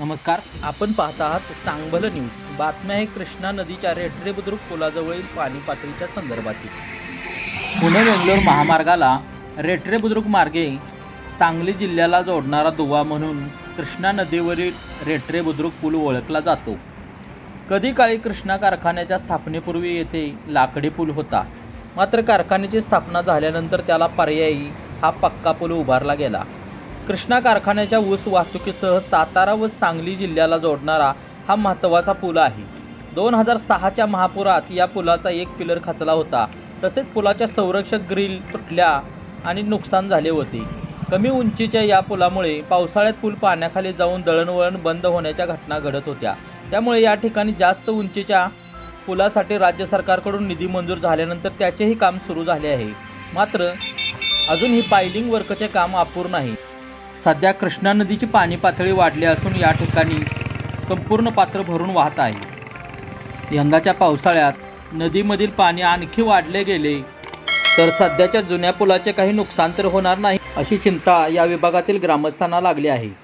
नमस्कार. आपण पाहत आहात चांगलं न्यूज. बातम्या आहे कृष्णा नदीच्या रेटरे बुद्रुक पुलाजवळील पाणी पातळीच्या संदर्भातील. पुणे बेंगलोर महामार्गाला रेटरे बुद्रुक मार्गे सांगली जिल्ह्याला जोडणारा दुवा म्हणून कृष्णा नदीवरील रेटरे बुद्रुक पूल ओळखला जातो. कधी काळी कृष्णा कारखान्याच्या स्थापनेपूर्वी येथे लाकडी पूल होता. मात्र कारखान्याची स्थापना झाल्यानंतर त्याला पर्यायी हा पक्का पूल उभारला गेला. कृष्णा कारखान्याच्या ऊस वाहतुकीसह सातारा व सांगली जिल्ह्याला जोडणारा हा महत्त्वाचा पूल आहे. दोन हजार सहाच्या महापुरात या पुलाचा एक पिलर खचला होता. तसेच पुलाच्या संरक्षक ग्रिल तुटल्या आणि नुकसान झाले होते. कमी उंचीच्या या पुलामुळे पावसाळ्यात पूल पाण्याखाली जाऊन दळणवळण बंद होण्याच्या घटना घडत होत्या. त्यामुळे या ठिकाणी जास्त उंचीच्या पुलासाठी राज्य सरकारकडून निधी मंजूर झाल्यानंतर त्याचेही काम सुरू झाले आहे. मात्र अजून ही पायलिंग वर्कचे काम अपूर्ण नाही सध्या कृष्णा नदीची पाणी पातळी वाढली असून या ठिकाणी संपूर्ण पात्र भरून वाहत आहे. यंदाच्या पावसाळ्यात नदीमधील पाणी आणखी वाढले गेले तर सध्याच्या जुन्या पुलाचे काही नुकसान तर होणार नाही अशी चिंता या विभागातील ग्रामस्थांना लागली आहे.